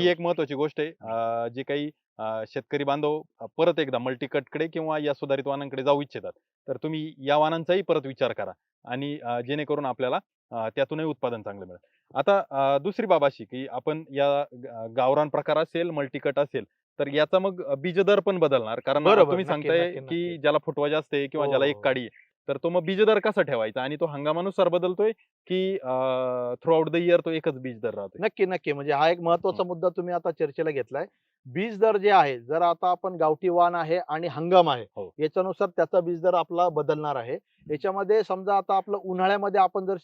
ही एक महत्वाची गोष्ट आहे. जे काही शेतकरी बांधव परत एकदा मल्टीकटकडे किंवा या सुधारित वाहनांकडे जाऊ इच्छितात. तर तुम्ही या वाहनांचाही परत विचार करा आणि जेणेकरून आपल्याला त्यातूनही उत्पादन चांगलं मिळेल. आता दुसरी बाब अशी की आपण या गावरान प्रकार असेल मल्टीकट असेल तर याचा मग बीज दर पण बदलणार. कारण तुम्ही सांगताय की. ज्याला फुटवा जास्त आहे किंवा हो, ज्याला हो, एक हो. काडी आहे. तर तो मग बीज दर कसा ठेवायचा? आणि तो हंगामानुसार बदलतोय की थ्रू आउट द इयर तो एकच बीज दर राहतोय? नक्की नक्की. म्हणजे हा एक महत्त्वाचा मुद्दा तुम्ही आता चर्चेला घेतलाय. बीज दर जे आहे जर आता आपण गावठी वाण आहे आणि हंगाम आहे हो. याच्यानुसार त्याचा बीज दर आपला बदलणार आहे. याच्यामध्ये समजा आता आपलं उन्हाळ्यामध्ये आपण जर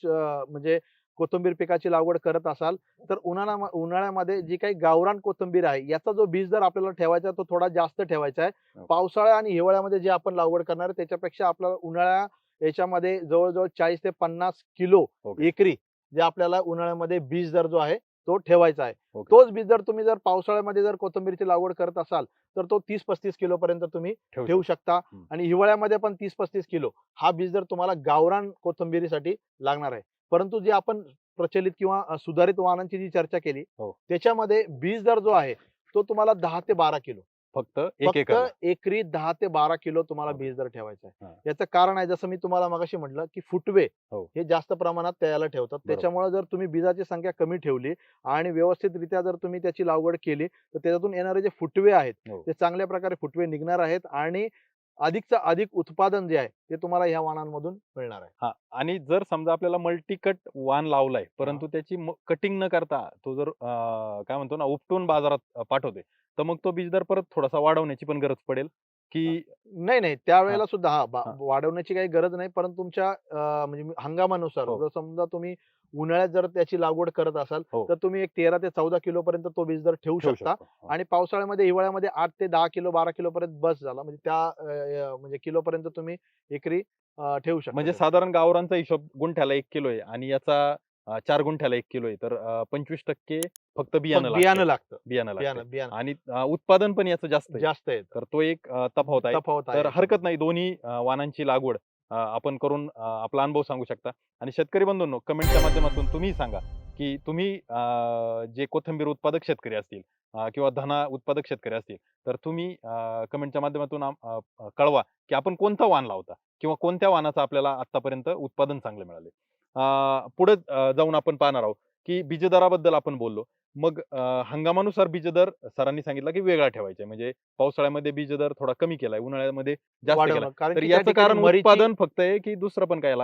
म्हणजे कोथिंबीर पिकाची लागवड करत असाल तर उन्हाळ्या उन्हाळ्यामध्ये जी काही गावरान कोथिंबीर आहे याचा जो बीज दर आपल्याला ठेवायचा आहे तो थोडा जास्त ठेवायचा आहे हो. पावसाळ्या आणि हिवाळ्यामध्ये जे आपण लागवड करणार आहे त्याच्यापेक्षा आपल्याला उन्हाळ्या याच्यामध्ये जवळजवळ चाळीस ते पन्नास किलो ओके. एकरी जे आपल्याला उन्हाळ्यामध्ये बीज दर जो आहे तो ठेवायचा आहे ओके. तोच बीज जर तुम्ही जर पावसाळ्यामध्ये जर कोथिंबीरची लागवड करत असाल तर तो तीस पस्तीस किलो पर्यंत तुम्ही ठेवू शकता. आणि हिवाळ्यामध्ये पण तीस पस्तीस किलो हा बीज दर तुम्हाला गावरान कोथिंबीरीसाठी लागणार आहे परंतु जे आपण प्रचलित किंवा सुधारित वाहनांची जी चर्चा केली हो. त्याच्यामध्ये बीज दर जो आहे तो तुम्हाला दहा ते बारा किलो फक्त एक फक्त एकरी दहा ते बारा किलो तुम्हाला हो. बीज दर ठेवायचा आहे हा. याचं कारण आहे जसं मी तुम्हाला मगाशी म्हटलं की फुटवे हो. हे जास्त प्रमाणात त्याला ठेवतात त्याच्यामुळे जर तुम्ही बीजाची संख्या कमी ठेवली आणि व्यवस्थितरित्या जर तुम्ही त्याची लागवड केली तर त्याच्यातून येणारे जे फुटवे आहेत हो. ते चांगल्या प्रकारे फुटवे निघणार आहेत आणि अधिकचं अधिक उत्पादन जे आहे ते तुम्हाला ह्या वाहनांमधून मिळणार आहे. हा आणि जर समजा आपल्याला मल्टीकट वाण लावलाय परंतु त्याची कटिंग न करता तो जर काय म्हणतो ना उपटून बाजारात पाठवते तर मग तो बीज दर परत थोडासा वाढवण्याची पण गरज पडेल? की नाही नाही त्यावेळेला सुद्धा हा बा- हा. वाढवण्याची काही गरज नाही परंतु तुमच्या अं, म्हणजे हंगामानुसार हो. जर समजा तुम्ही उन्हाळ्यात जर त्याची लागवड करत असाल हो. तर तुम्ही एक तेरा ते चौदा किलो पर्यंत तो बीज दर ठेवू ठेवू शकता शकतो. आणि पावसाळ्यामध्ये हिवाळ्यामध्ये आठ ते दहा किलो बारा किलो पर्यंत बस झाला म्हणजे त्या अं, म्हणजे किलो पर्यंत तुम्ही एकरी अं, ठेवू शकता म्हणजे. साधारण गावरांचा हिशोब गुंठ्याला एक किलो आहे आणि याचा चार गुंठ्याला एक किलो आहे. तर पंचवीस टक्के फक्त बियाणं बियाणं. लागतं. बियाणं. बियाणं बियाणं. आणि उत्पादन पण याचं जास्त जास्त आहे. तर तो एक तफावत आहे. तफावत तर. हरकत नाही. दोन्ही वाणांची लागवड आपण करून आपला अनुभव सांगू शकता. आणि शेतकरी बंधूंनो कमेंटच्या माध्यमातून तुम्ही सांगा की तुम्ही जे कोथिंबीर उत्पादक शेतकरी असतील किंवा धना उत्पादक शेतकरी असतील तर तुम्ही कमेंटच्या माध्यमातून कळवा की आपण कोणता वाण लावता किंवा कोणत्या वाणाचं आपल्याला आतापर्यंत उत्पादन चांगले मिळाले पुढे जाऊन आपण पाहणार आहोत की बीजदराबद्दल आपण बोललो मग हंगामानुसार बीजदर सरांनी सांगितलं की वेगळा ठेवायचा आहे. म्हणजे पावसाळ्यामध्ये बीजदर थोडा कमी केलाय उन्हाळ्यामध्ये जास्त केला. कारण तर याचं कारण उत्पादन फक्त आहे की दुसरं पण काय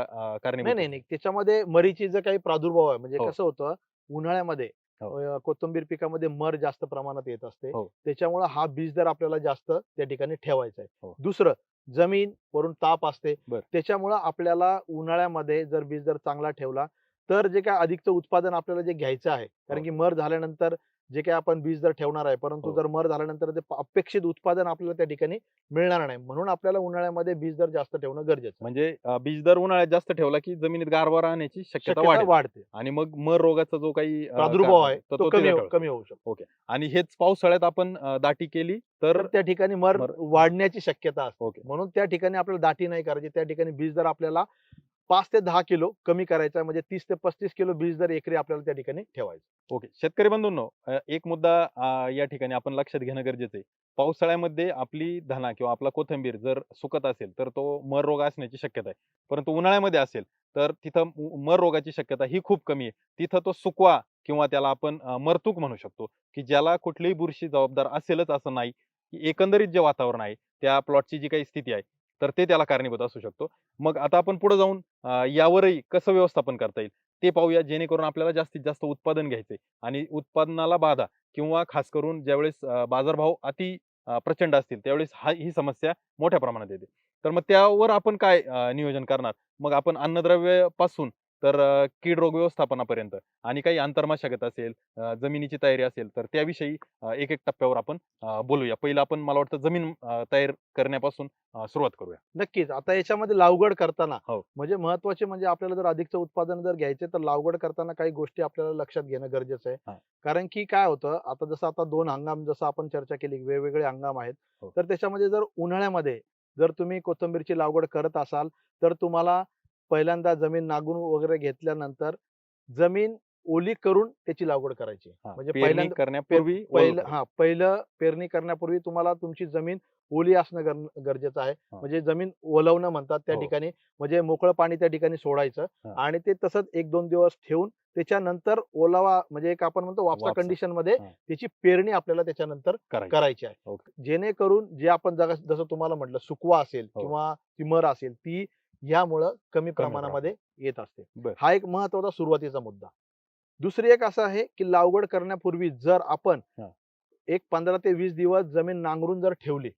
कारणीभूत नाही नाही त्याच्यामध्ये मरीची जर काही प्रादुर्भाव आहे म्हणजे हो. कसं होतं उन्हाळ्यामध्ये हो. कोथिंबीर पिकामध्ये मर जास्त प्रमाणात येत असते हो. त्याच्यामुळे हा बीज दर आपल्याला जास्त त्या ठिकाणी ठेवायचा आहे. दुसरं जमीन वरून ताप असते बर. त्याच्यामुळं आपल्याला उन्हाळ्यामध्ये जर बीज दर चांगला ठेवला तर जे काय अधिकचं उत्पादन आपल्याला जे घ्यायचं आहे कारण हो. की मर झाल्यानंतर जे काही आपण बीज दर ठेवणार आहे परंतु हो. जर मर झाल्यानंतर ते अपेक्षित उत्पादन आपल्याला त्या ठिकाणी मिळणार नाही. म्हणून आपल्याला उन्हाळ्यामध्ये बीज दर जास्त ठेवणं गरजेचं आहे. म्हणजे अं, बीजदर उन्हाळ्यात जास्त ठेवला की जमिनीत गारवा राहण्याची शक्यता वाढते. आणि मग मर रोगाचा जो काही प्रादुर्भाव आहे तो कमी हो-. कमी होऊ शकतो. आणि हेच पावसाळ्यात आपण दाटी केली तर त्या ठिकाणी मर वाढण्याची शक्यता असते. ओके. म्हणून त्या ठिकाणी आपल्याला दाटी नाही करायची. त्या ठिकाणी बीज दर आपल्याला पाच ते दहा किलो कमी करायचा म्हणजे तीस ते पस्तीस किलो बीज दर एकरी आपल्याला त्या ठिकाणी ठेवायचं. ओके. शेतकरी बंधूंनो एक मुद्दा या ठिकाणी आपण लक्षात घेणं गरजेचं आहे. पावसाळ्यामध्ये आपली धना किंवा आपला कोथिंबीर जर सुकत असेल तर तो मर रोग असण्याची शक्यता आहे. परंतु उन्हाळ्यामध्ये असेल तर तिथं मर रोगाची शक्यता ही खूप कमी आहे. तिथं तो सुकवा किंवा त्याला आपण मरतूक म्हणू शकतो की ज्याला कुठलीही बुरशी जबाबदार असेलच असं नाही एकंदरीत जे वातावरण आहे त्या प्लॉटची जी काही स्थिती आहे तर ते त्याला कारणीभूत असू शकतो. मग आता आपण पुढे जाऊन यावरही कसं व्यवस्थापन करता येईल ते पाहूया जेणेकरून आपल्याला जास्तीत जास्त उत्पादन घ्यायचे आणि उत्पादनाला बाधा किंवा खास करून ज्यावेळेस बाजारभाव अति प्रचंड असतील त्यावेळेस हा ही समस्या मोठ्या प्रमाणात येते. तर मग त्यावर आपण काय नियोजन करणार? मग आपण अन्नद्रव्यपासून तर कीड रोग व्यवस्थापनापर्यंत आणि काही आंतरमशागत असेल जमिनीची तयारी असेल तर त्याविषयी एक एक टप्प्यावर आपण बोलूया पहिलं आपण मला वाटतं जमीन तयार करण्यापासून सुरुवात करूया नक्कीच आता याच्यामध्ये लागवड करताना हो. म्हणजे महत्त्वाचे म्हणजे आपल्याला जर अधिकचं उत्पादन जर घ्यायचे तर लागवड करताना काही गोष्टी आपल्याला लक्षात घेणं गरजेचं. आहे कारण की काय होतं आता जसं आता दोन हंगाम जसं आपण चर्चा केली वेगवेगळे हंगाम आहेत हो. तर त्याच्यामध्ये जर उन्हाळ्यामध्ये जर तुम्ही कोथिंबीरची लागवड करत असाल तर तुम्हाला पहिल्यांदा जमीन नांगरून वगैरे घेतल्यानंतर जमीन ओली करून त्याची लागवड करायची म्हणजे पहिल्यांदा करण्यापूर्वी पहिलं हा पहिलं पेरणी करण्यापूर्वी तुम्हाला तुमची जमीन ओली असणं गर- गरजेचं आहे. म्हणजे जमीन ओलवणं म्हणतात त्या हो. ठिकाणी म्हणजे मोकळं पाणी त्या ठिकाणी सोडायचं. आणि ते तसंच एक दोन दिवस ठेवून त्याच्यानंतर ओलावा म्हणजे एक आपण म्हणतो वापसा. कंडिशनमध्ये. त्याची पेरणी आपल्याला त्याच्यानंतर करायचं आहे. जेणेकरून जे आपण जगा- जसं तुम्हाला म्हटलं सुकवा असेल हो. किंवा तिमर असेल ती यामुळं कमी प्रमाणामध्ये येत असते. हा एक महत्त्वाचा सुरुवातीचा मुद्दा दुसरी एक असं आहे की लागवड करण्यापूर्वी जर आपण. एक पंधरा ते वीस दिवस जमीन नांगरून जर ठेवली.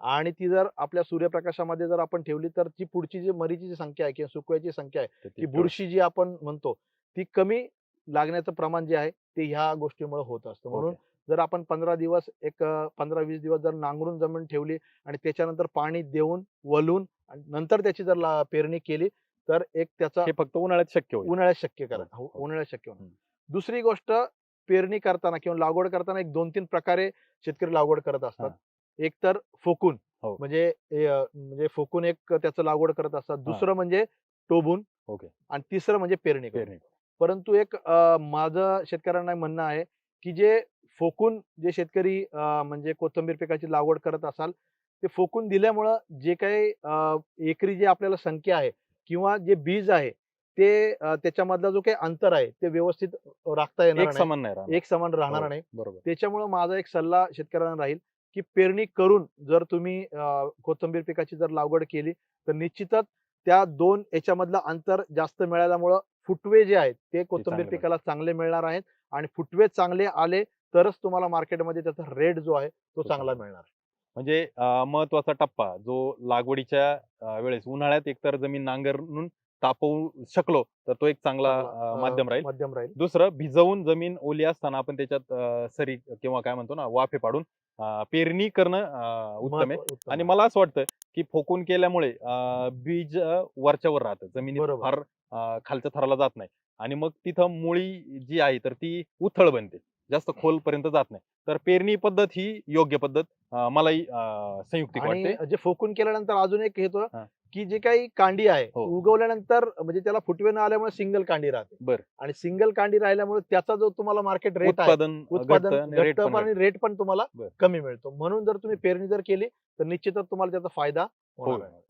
आणि ती जर आपल्या सूर्यप्रकाशामध्ये जर आपण ठेवली तर ती पुढची जी मरीची जी संख्या आहे किंवा सुकवायची संख्या आहे ती बुरशी जी आपण म्हणतो ती कमी लागण्याचं प्रमाण जे आहे ते ह्या गोष्टीमुळे होत असतं म्हणून. जर आपण पंधरा दिवस एक पंधरा वीस दिवस जर नांगरून जमीन ठेवली आणि त्याच्यानंतर पाणी देऊन वलून आणि नंतर त्याची जर पेरणी केली तर एक त्याचा हे फक्त उन्हाळ्यात शक्य होईल उन्हाळ्यात शक्य करा हो, हो. उन्हाळ्यात शक्य होणार. दुसरी गोष्ट पेरणी करताना किंवा लागवड करताना एक दोन तीन प्रकारे शेतकरी लागवड करत असतात एक तर फोकून हो. म्हणजे हे, म्हणजे फोकून एक त्याचं लागवड करत असतात दुसरं म्हणजे टोबून ओके. आणि तिसरं म्हणजे पेरणी. पेरणी परंतु एक माझं शेतकऱ्यांना म्हणणं आहे की जे फोकून जे शेतकरी म्हणजे कोथिंबीर पिकाची लागवड करत असाल ते फोकून दिल्यामुळं जे काही एकरी जे आपल्याला संख्या आहे किंवा जे बीज आहे ते त्याच्यामधला जो काही अंतर आहे ते व्यवस्थित राखता येणार एक नाही. समान नाही. एक समान राहणार नाही. बरोबर. त्याच्यामुळे माझा एक सल्ला शेतकऱ्यांना राहील की पेरणी करून जर तुम्ही कोथिंबीर पिकाची जर लागवड केली तर निश्चितच त्या दोन याच्यामधलं अंतर जास्त मिळाल्यामुळं फुटवे जे आहेत ते कोथिंबीर पिकाला चांगले मिळणार आहेत आणि फुटवे चांगले आले तरच तुम्हाला मार्केटमध्ये त्याचा रेट जो आहे तो चांगला चांगला. मिळणार म्हणजे महत्त्वाचा टप्पा जो लागवडीच्या वेळेस उन्हाळ्यात एकतर जमीन नांगरून तापवू शकलो तर तो एक चांगला माध्यम राहील. मध्यम राहील. दुसरं भिजवून जमीन ओली असताना आपण त्याच्यात सरी किंवा काय म्हणतो ना वाफे पाडून पेरणी करणं उत्तम आहे. आणि. मला असं वाटतं की फोकून केल्यामुळे बीज वरच्यावर राहतं. बरोबर. फार खालच्या थराला जात नाही. आणि मग तिथं मुळी जी आहे तर ती उथळ बनते. जास्त खोलपर्यंत जात नाही तर पेरणी पद्धत ही योग्य पद्धत मलाही संयुक्तिक वाटते जे फोकून केल्यानंतर अजून एक येतो. की जे काही कांडी आहे हो. उगवल्यानंतर म्हणजे त्याला फुटवे न आल्यामुळे सिंगल कांडी राहते बरं. आणि सिंगल कांडी राहिल्यामुळे त्याचा जो तुम्हाला मार्केट रेट उत्पादन उत्पादन आणि रेट पण आणि रेट पण तुम्हाला. कमी मिळतो म्हणून जर तुम्ही पेरणी जर केली तर निश्चितच तुम्हाला त्याचा फायदा होणार हो आहे.